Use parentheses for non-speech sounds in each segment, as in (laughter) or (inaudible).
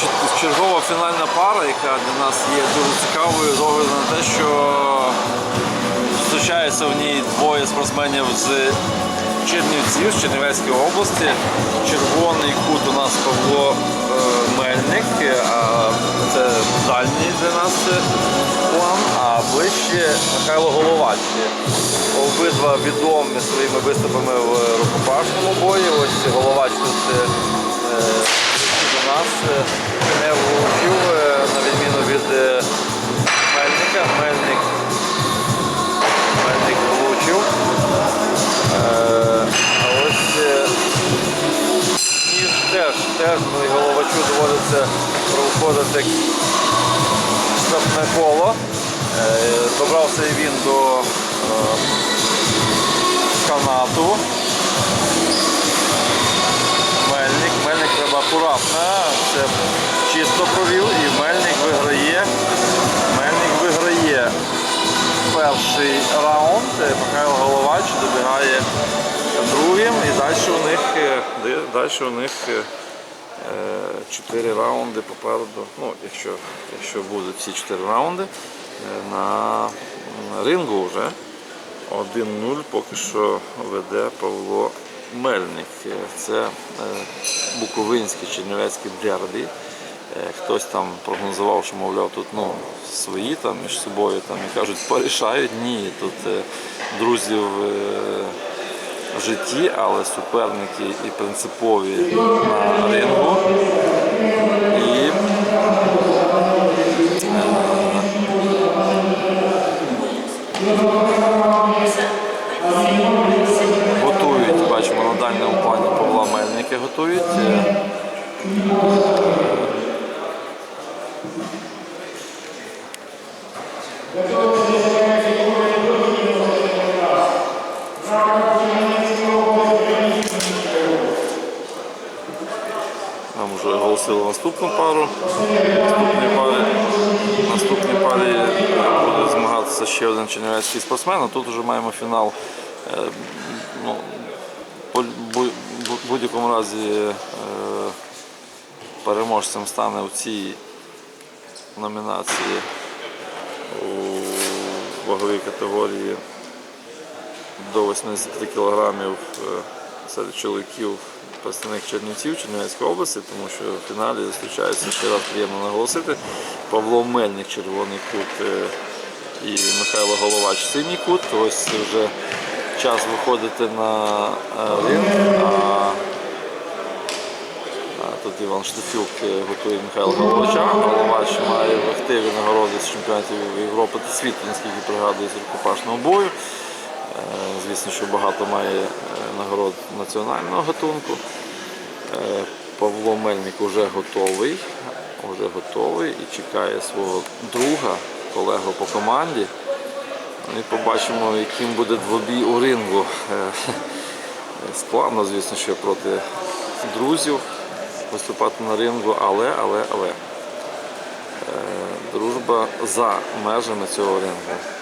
Чер- Чергова фінальна пара, яка для нас є дуже цікавою, з на те, що зустрічаються в ній двоє спортсменів з Чернівців, з Чернівецької області. Червоний кут у нас Павло е, Мельник, а це дальній для нас е, план, а ближче Михайло Головач. Обидва відомі своїми виступами в рукопашному бої. Ось Головач тут е, е, до нас е, не влучив, е, на відміну від е, Мельника. Мельник Мельник ну, і головачу доводиться проходити штрафне коло. Е, Добрався він до е, канату. Мельник, Мельник треба акуратно, це чисто провів і Мельник виграє. Мельник виграє перший раунд. Е, Михайло Головач добігає другим і далі у них, далі у них чотири раунди попереду. Ну, якщо, якщо будуть всі чотири раунди, е, на рингу вже 1-0 поки що веде Павло Мельник. Е, Це е, Буковинський Чернівецький дербі. Хтось там прогнозував, що мовляв тут ну, свої там між собою там, і кажуть, порішають. Ні, тут друзів в житті, але суперники і принципові на рингу. І готують, бачимо на дальньому плані Павла Мельники готують. Е, наступну пару. Наступній парі, наступній парі е, буде змагатися ще один чернівецький спортсмен. А тут вже маємо фінал. Е, Ну, бу- будь-якому разі е, переможцем стане у цій номінації у ваговій категорії до 80 кілограмів серед чоловіків представник Чернівців Чернівецької області, тому що в фіналі зустрічаються ще раз приємно наголосити. Павло Мельник, червоний кут е, і Михайло Головач синій кут. Ось вже час виходити на ринг. А Тут Іван Штефюк е, готує Михайла Головача. Головач має в активі нагороди з чемпіонатів Європи та світу, наскільки пригадую, з рукопашного бою. Е, Звісно, що багато має е, нагород національного гатунку. Е, Павло Мельник вже готовий, вже готовий і чекає свого друга, колегу по команді. Ну і побачимо, яким буде двобій у рингу. (laughs) Складно, звісно, що проти друзів виступати на рингу, але, але, але дружба за межами цього рингу.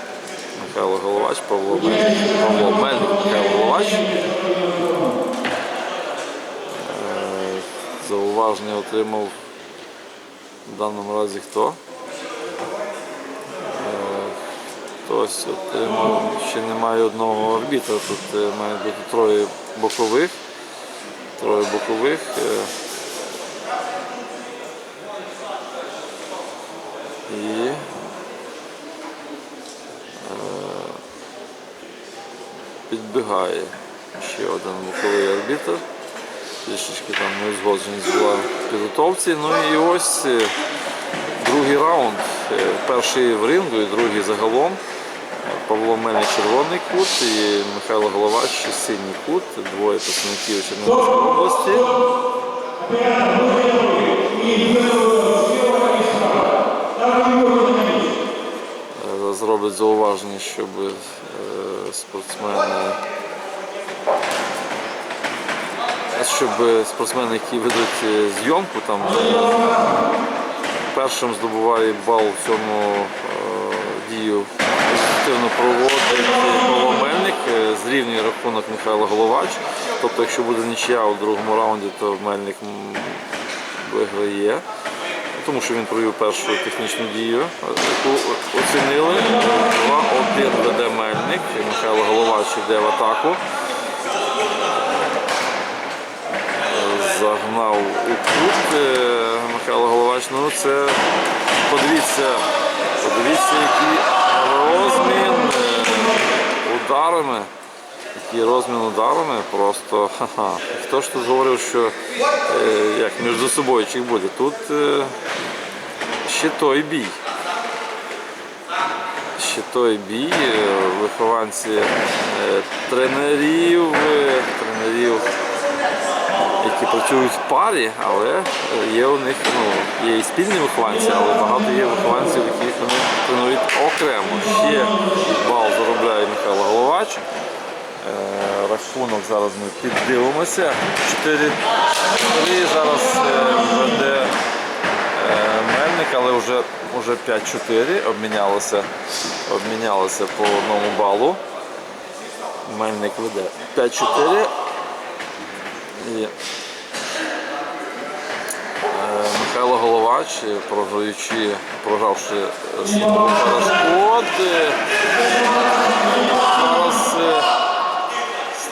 Михайло Головач, Павло Мельник, Павло Мельник, Михайло Головач. Е, Зауваження отримав в даному разі хто? Е, Хтось отримав, ще немає одного арбітра, тут е, має бути троє бокових. Троє бокових. Підбігає ще один боковий арбітр. Трішечки там неузгодженість була в підготовці. Ну і ось е, другий раунд. Е, Перший в рингу і другий загалом. Павло Мельник червоний кут і Михайло Головач синій кут. Двоє представників Чернігівської області. Е, Зроблять зауваження, щоб е, спортсмени щоб спортсмени, які ведуть е, зйомку, там першим здобуває бал в цьому е, дію позитивно проводить Мельник. зрівнює рахунок Михайло Головач. Тобто, якщо буде нічия у другому раунді, то Мельник виграє. Тому що він провів першу технічну дію, яку оцінили. 2-1 веде Мельник. Михайло Головач йде в атаку. Загнав у кут е, Михайло Головач. Ну це подивіться, подивіться, який розмін е, ударами. Який розмін ударами, просто ха-ха. Хто ж тут говорив, що е, як між собою чик буде? Тут е, ще той бій. Ще бій, е, вихованці е, тренерів, е, тренерів, які працюють в парі, але є у них ну, є і спільні вихованці, але багато є вихованців, яких вони тренують окремо. Ще бал заробляє Михайло Головач. Рахунок зараз ми піддивимося. 4-3 зараз веде е, але вже, вже 5-4 обмінялося, обмінялося по одному балу. Мельник веде 5-4. І е, Михайло Головач, е, програючи, програвши е, світові. Зараз е,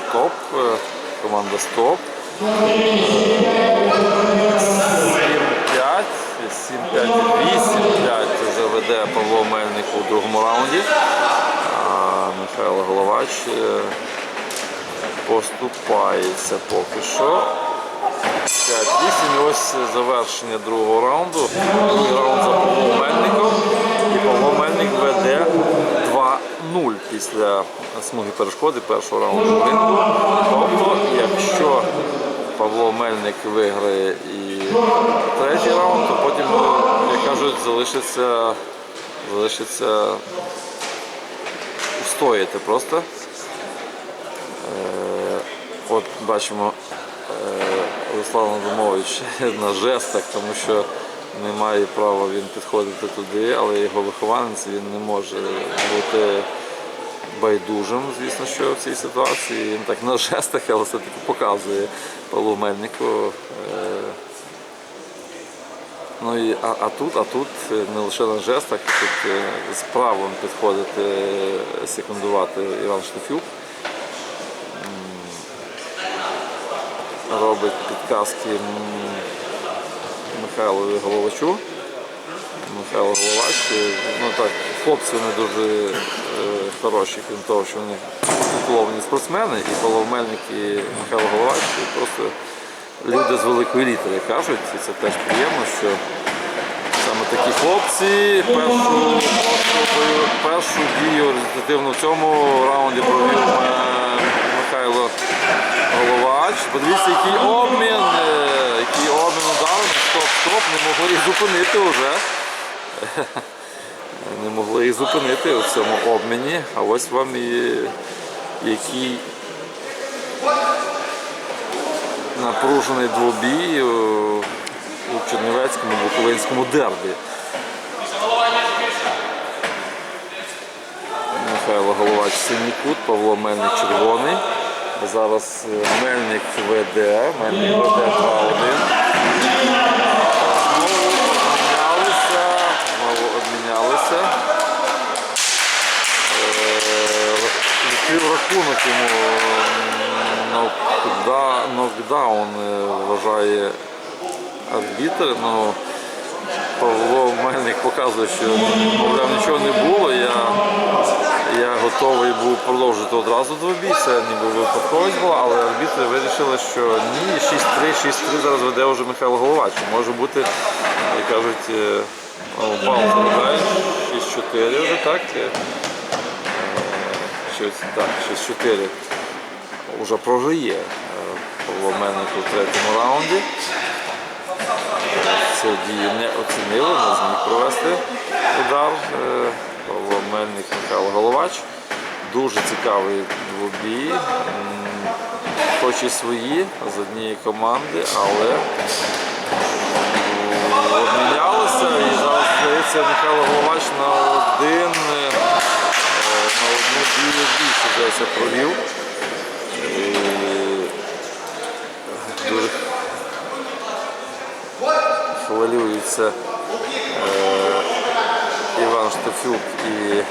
стоп, е, команда стоп. 7-5, 7-5, 8-5 вже веде Павло Мельник у другому раунді. А Михайло Головач е, поступається поки що. 5-8 і ось завершення другого раунду. Другий раунд за Павлом Мельником. І Павло Мельник веде 2-0 після смуги перешкоди першого раунду. Тобто, якщо Павло Мельник виграє і третій раунд, то потім, як кажуть, залишиться, залишиться устояти просто. Е, От бачимо е, Руслан Адамович (laughs) на жестах, тому що не має права він підходити туди, але його вихованець він не може бути байдужим, звісно, що в цій ситуації. Він так на жестах, але все-таки показує Павлу Мельнику. Ну і, а, а тут, а тут е, не лише на жестах, тут е, з правом підходити, е, секундувати Іван Штефюк. робить підказки Михайлові Головачу. Михайло Головач. Ну так, хлопці вони дуже хороші, крім того, що вони титуловані спортсмени, і Павло і Михайло Головач просто люди з великої літери кажуть, і це теж приємно, що саме такі хлопці першу, першу, дію результативно в цьому раунді провів е, Михайло Головач. Подивіться, який обмін, е, який обмін ударами. Стоп-стоп, не могли їх зупинити вже. (laughs) Не могли їх зупинити у цьому обміні. А ось вам і який напружений двобій у Чернівецькому Буковинському дербі. Михайло Головач синій кут, Павло Мельник червоний. Зараз е, Мельник веде, Мельник веде 2-1. Знову обмінялися, знову обмінялися. Е, Відкрив рахунок йому нокдаун е, вважає арбітр. Ну, Павло Мельник показує, що мовляв, нічого не було. Я, я готовий був продовжити одразу двобій, це ніби випадковість була, але арбітри вирішили, що ні, 6-3, 6-3 зараз веде вже Михайло Головач. Може бути, як кажуть, е, бал заробляє, 6-4 вже так. е, Щось, так, 6-4 вже програє е, Павло у третьому раунді. Цю дію не оцінили, не зміг провести удар. Е, Павло Михайло Головач. Дуже цікавий двобій. Хоч і свої з однієї команди, але обмінялися і зараз здається Михайло Головач на один е, на одну Дію більше провів. І Дуже хвилюються е, Іван Штафюк і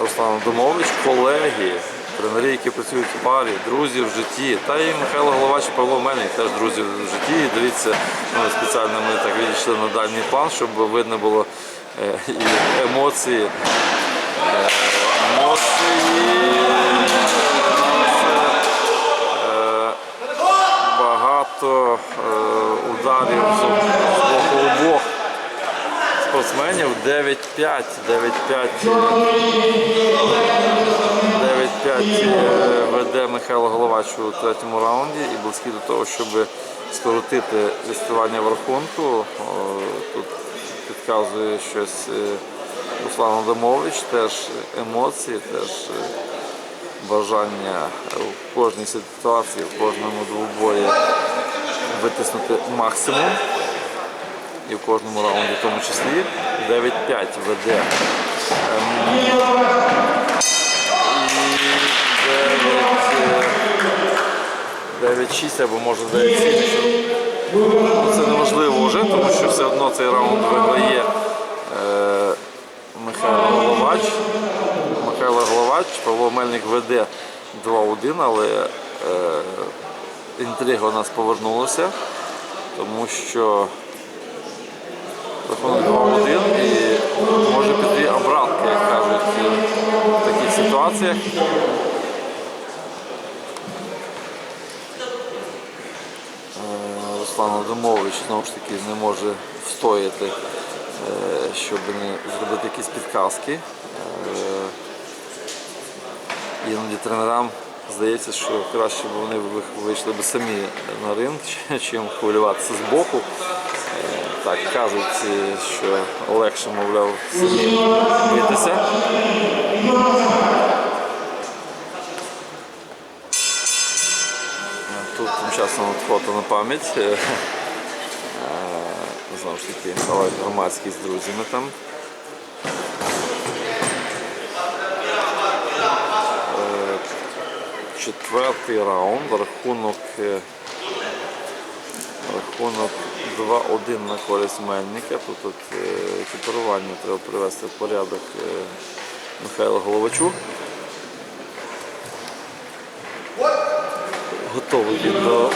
Руслан Домович, колеги, тренери, які працюють в парі, друзі в житті. Та і Михайло Головач Павло Мельник теж друзі в житті. І дивіться, ну, спеціально ми так відійшли на дальній план, щоб видно було е, і емоції. Е, емоції. 90 е, ударів з боку обох спортсменів 9-5, 9-5 е, веде Михайло Головач у третьому раунді і близький до того, щоб скоротити відставання в рахунку. Е, тут підказує щось Руслан Адамович, теж емоції, теж бажання в кожній ситуації, в кожному двобої витиснути максимум. І в кожному раунді в тому числі 9-5 веде. Ем, І 9, 9-6 або може 9-7. ну, Це неважливо вже, тому що все одно цей раунд виграє е, Михайло Головач. Михайло Головач, Павло Мельник веде 2-1, але е, інтрига у нас повернулася, тому що рахунок 2-1 і може піти обратка, як кажуть, в таких ситуаціях. Е, Руслан Адамович знову ж таки не може встояти, е, щоб не зробити якісь підказки. Е, Іноді тренерам здається, що краще б вони вийшли б самі на ринг, (laughs) чим хвилюватися з боку. Е, Так кажуть, що легше, мовляв, самі битися. Е, Тут тим часом от фото на пам'ять. Е, Знову ж таки, Олег громадський з друзями там. Четвертий раунд, рахунок, е, рахунок 2-1 на користь Мельника. Тут от, е, екіпірування треба привести в порядок е, Михайло Головачу. Готовий він до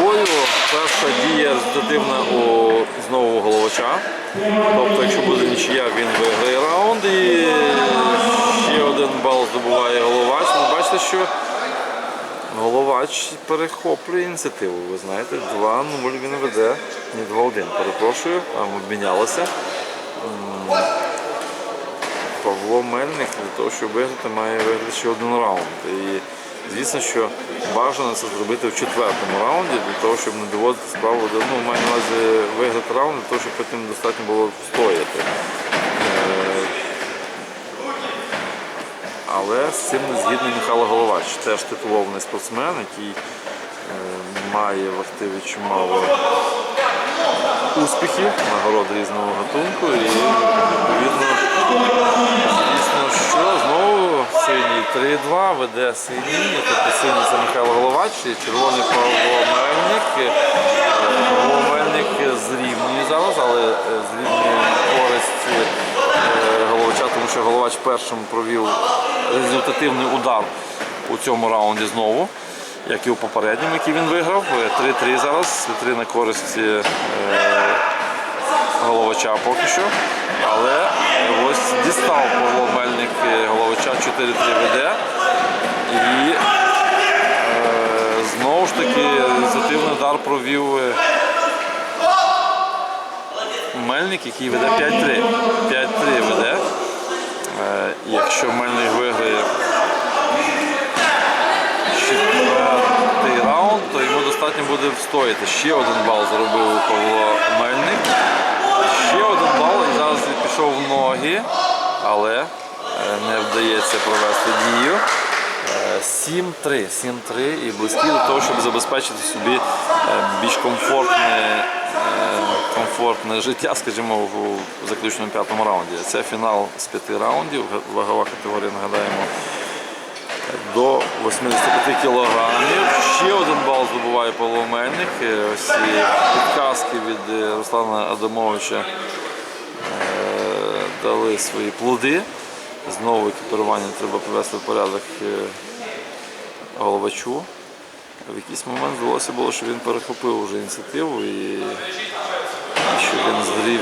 бою. Перша дія результативна у знову головача. Тобто, якщо буде нічия, він виграє раунд і ще один бал здобуває головач. Ви бачите, що головач перехоплює ініціативу. Ви знаєте, 2-0 він веде. Ні, 2-1, перепрошую, там обмінялося. Павло Мельник для того, щоб виграти, має виграти ще один раунд. І звісно, що бажано це зробити в четвертому раунді, для того, щоб не доводити справу до ну, маю на увазі виграти раунд, для того, щоб потім достатньо було встояти. Але з цим не згідний Михайло Головач, теж титулований спортсмен, який е, має в активі чимало успіхів, нагород різного гатунку і відповідно, звісно, що знову синій 3-2 веде синій, тобто синій це Михайло Головач і червоний Павло Мельник. Е, Павло Мельник зрівнює зараз, але е, зрівнює користь Головача, тому що Головач першим провів результативний удар у цьому раунді знову як і у попередньому, який він виграв. Е, 3-3 зараз, 3 на користь е, головача поки що. Але ось дістав Павло Мельник е, головача 4-3 веде. І е, знову ж таки результативний удар провів е, Мельник, який веде 5-3. 5-3 веде. Е, якщо Мельник виграє четвертий раунд, то йому достатньо буде встояти. Ще один бал заробив Павло Мельник. Ще один бал і зараз пішов в ноги, але е, не вдається провести дію. Е, Е, 7-3. 7-3 і близькі до того, щоб забезпечити собі е, більш комфортне, е, комфортне життя, скажімо, в заключному п'ятому раунді. Це фінал з п'яти раундів. Вагова категорія, нагадаємо, до 85 кілограмів. Ще один бал здобуває Павло Мельник. Е, Ось підказки від Руслана Адамовича дали свої плоди. Знову екіпірування треба привести в порядок головачу. В якийсь момент здалося було, що він перехопив вже ініціативу і що він зрів,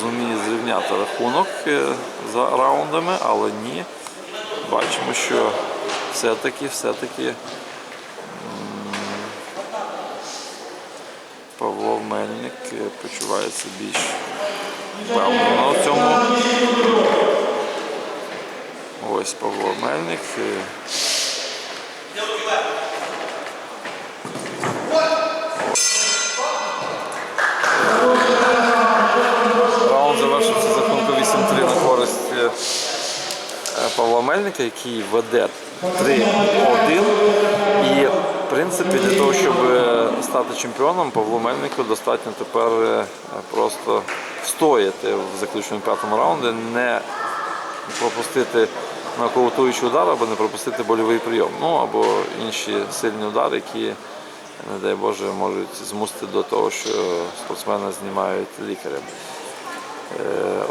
зуміє зрівняти рахунок е, за раундами, але ні. Бачимо, що все-таки, все-таки Павло Мельник е, почувається більш впевнено в цьому. Ось Павло Мельник. Раунд завершився за рахунком 8-3 на користь е, Павла Мельника, який веде 3-1. І в принципі для того, щоб е, стати чемпіоном, Павлу Мельнику достатньо тепер е, просто встояти в заключному п'ятому раунді, не пропустити нокаутуючий удар або не пропустити больовий прийом. Ну або інші сильні удари, які, не дай Боже, можуть змусити до того, що спортсмена знімають лікарем.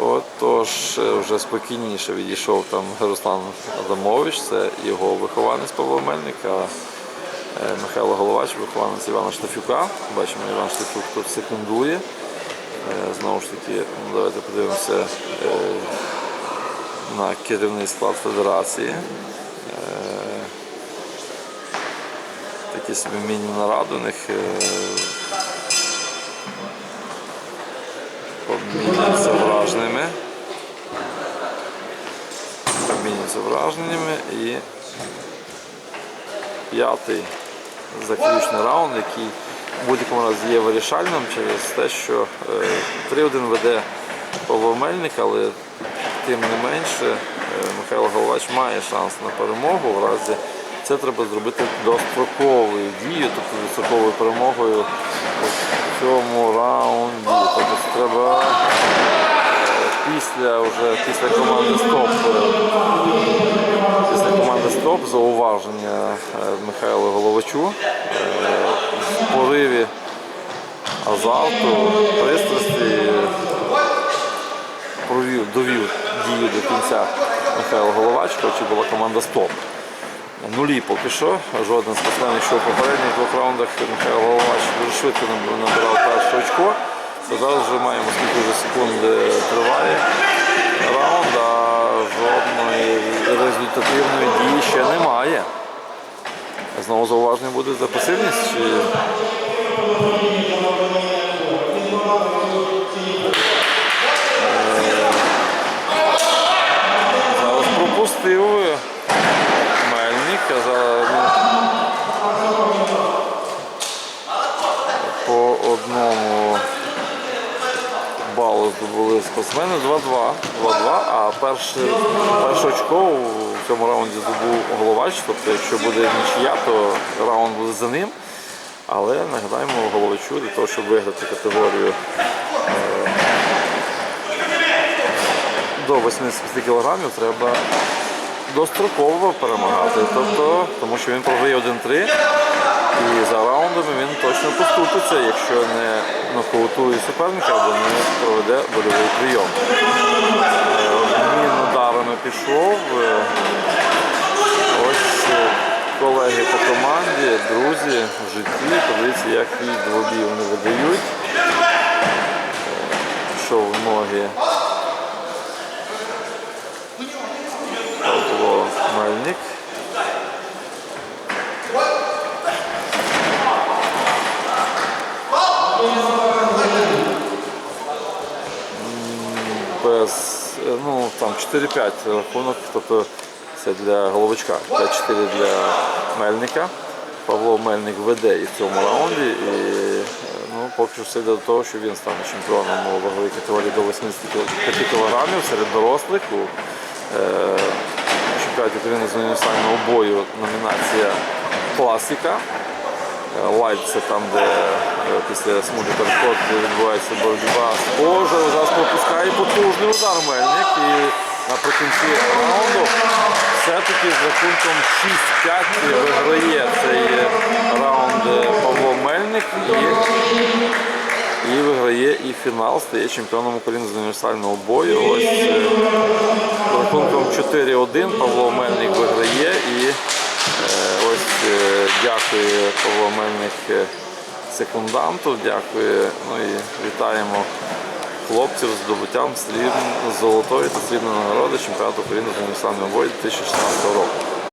Отож, вже спокійніше відійшов там Руслан Адамович, це його вихованець Павло Мельник, а е, Михайло Головач, вихованець Івана Штафюка. Бачимо, Іван Штафюк тут секундує. Е, Знову ж таки, ну, давайте подивимося е, на керівний склад федерації. Е, Такі собі міні-наради у них. е, обмінюються враженнями. Обмінюються враженнями і п'ятий заключний раунд, який в будь-якому разі є вирішальним через те, що е, 3-1 веде Павло Мельник, але тим не менше е, Михайло Головач має шанс на перемогу. В разі це треба зробити достроковою дією, тобто достроковою перемогою у цьому раунді. Тобто треба е, після вже після команди Стоп. Після команди Стоп зауваження е, Михайлу Головачу в пориві азарту, пристрасті провів, довів дію до кінця Михайло Головач, хоч і була команда Стоп. Нулі поки що. Жоден спортсмен, що в попередніх двох раундах Михайло Головач дуже швидко набирав перше очко. Зараз вже маємо скільки вже секунд е, триває раунд, а жодної результативної дії ще немає. Знову зауваження буде за пасивність чи за, по одному балу здобули спортсмени 2-2. 2-2, а перше, перше очко у цьому раунді здобув головач. Тобто, якщо буде нічия, то раунд буде за ним. Але нагадаємо головачу для того, щоб виграти категорію е, до 85 кілограмів, треба достроково перемагати. Тобто, тому що він програє 1-3 і за раундами він точно поступиться, якщо не нокаутує суперника або не проведе больовий прийом. Е, Обмін ударами пішов. Е, Ось колеги по команді, друзі в житті, подивіться, як їх двобій вони видають. Е, Пішов в ноги Павло Мельник. Без, ну, там 4-5 рахунок, тобто це для головочка, 5-4 для Мельника. Павло Мельник веде і в цьому раунді. І ну, поки що все йде до того, що він стане чемпіоном у ваговій категорії до 85 кг серед дорослих. У, е, чемпіонаті України з універсального бою номінація класика. Е, Лайт це там, де е, після смуги перешкод відбувається боротьба. Схоже, зараз пропускає потужний удар Мельник. І наприкінці раунду все-таки з рахунком 6-5 виграє цей раунд Павло Мельник. І і виграє і фінал, стає чемпіоном України з універсального бою. Ось е, з рахунком 4-1 Павло Мельник виграє і е, ось дякую дякує Павло Мельник е, секунданту, дякує. Ну і вітаємо хлопців з здобуттям золотої та срібної нагороди чемпіонату України з універсального бою 2016 року.